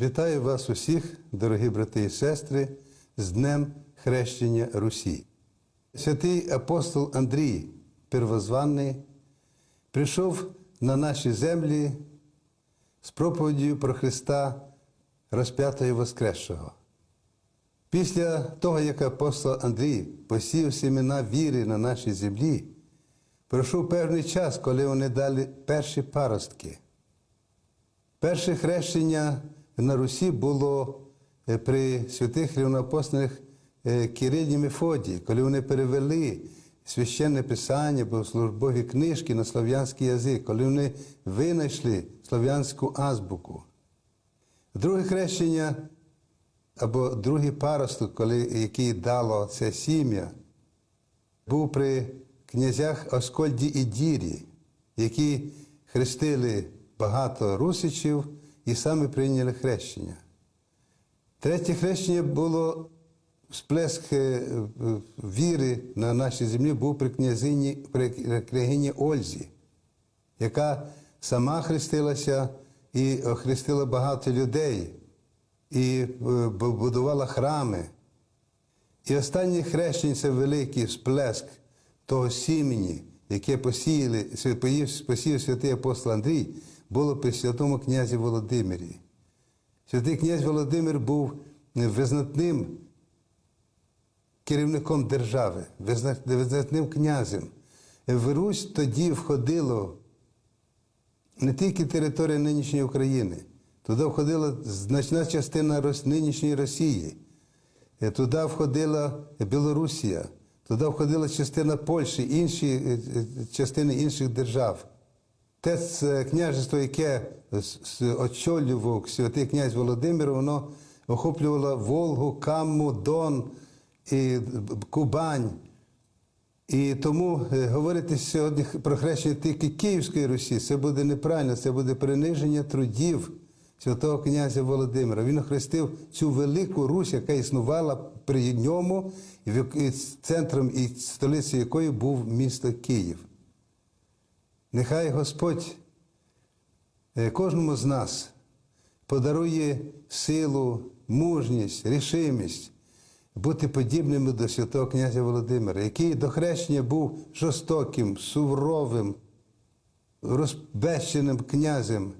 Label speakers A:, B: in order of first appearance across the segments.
A: Вітаю вас усіх, дорогі брати і сестри, з Днем Хрещення Русі. Святий апостол Андрій, первозваний, прийшов на наші землі з проповіддю про Христа розп'ятого Воскресшого. Після того, як апостол Андрій посів семена віри на нашій землі, пройшов певний час, коли вони дали перші паростки. Перше хрещення на Русі було е, при святих рівноапостольних е, Кирилі Мефодії, коли вони перевели священне писання, богослужбові книжки на слов'янський язик, коли вони винайшли слов'янську азбуку. Друге хрещення або другий паросток, коли, який дало це сім'я, був при князях Оскольді і Дірі, які хрестили багато русичів і саме прийняли хрещення. Третє хрещення було сплеск е, віри на нашій землі був при князині, при княгині Ользі, яка сама хрестилася і охрестила багато людей, і е, будувала храми. І останнє хрещення це великий сплеск того сімені, яке посіяли, посіяв святий апостол Андрій, було при святому князі Володимирі. Святий князь Володимир був визнатним керівником держави, визнатним князем. В Русь тоді входило не тільки територія нинішньої України, туди входила значна частина нинішньої Росії, туди входила Білорусія, туди входила частина Польщі, інші частини інших держав. Те княжество, яке очолював святий князь Володимир, воно охоплювало Волгу, Камму, Дон і Кубань. І тому говорити сьогодні про хрещення тільки Київської Русі, це буде неправильно, це буде приниження трудів святого князя Володимира. Він охрестив цю велику Русь, яка існувала при ньому, і центром і столицею якої був місто Київ. Нехай Господь кожному з нас подарує силу, мужність, рішимість бути подібними до святого князя Володимира, який до хрещення був жорстоким, суворовим, розбещеним князем.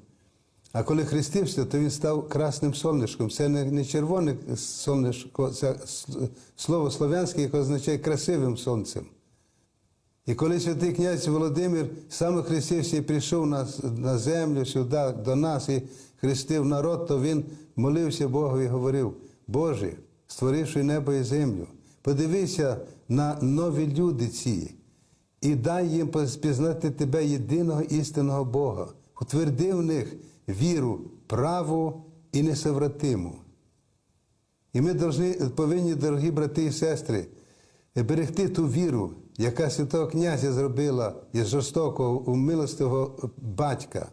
A: А коли хрестився, то він став красним сонечком. Це не червоне сонечко, це слово слов'янське, яке означає красивим сонцем. І коли святий князь Володимир саме хрестився і прийшов на, на землю сюди до нас і хрестив народ, то він молився Богу і говорив: Боже, створивши небо і землю, подивися на нові люди ці і дай їм спізнати тебе єдиного істинного Бога, утверди в них віру, праву і несовратиму. І ми повинні, дорогі брати і сестри, берегти ту віру, яка святого князя зробила із жорстокого, умилостивого батька.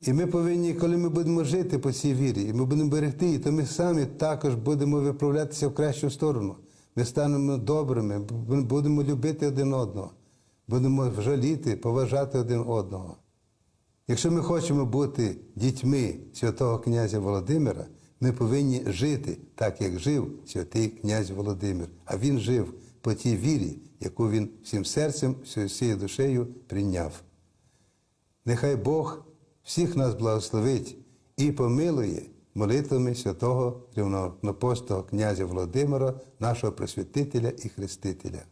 A: І ми повинні, коли ми будемо жити по цій вірі, і ми будемо берегти то ми самі також будемо виправлятися в кращу сторону. Ми станемо добрими, будемо любити один одного, будемо жаліти, поважати один одного. Якщо ми хочемо бути дітьми святого князя Володимира, ми повинні жити так, як жив святий князь Володимир. А він жив по тій вірі, яку він всім серцем, всією душею прийняв. Нехай Бог всіх нас благословить і помилує молитвами святого рівнопостого князя Володимира, нашого просвятителя і хрестителя.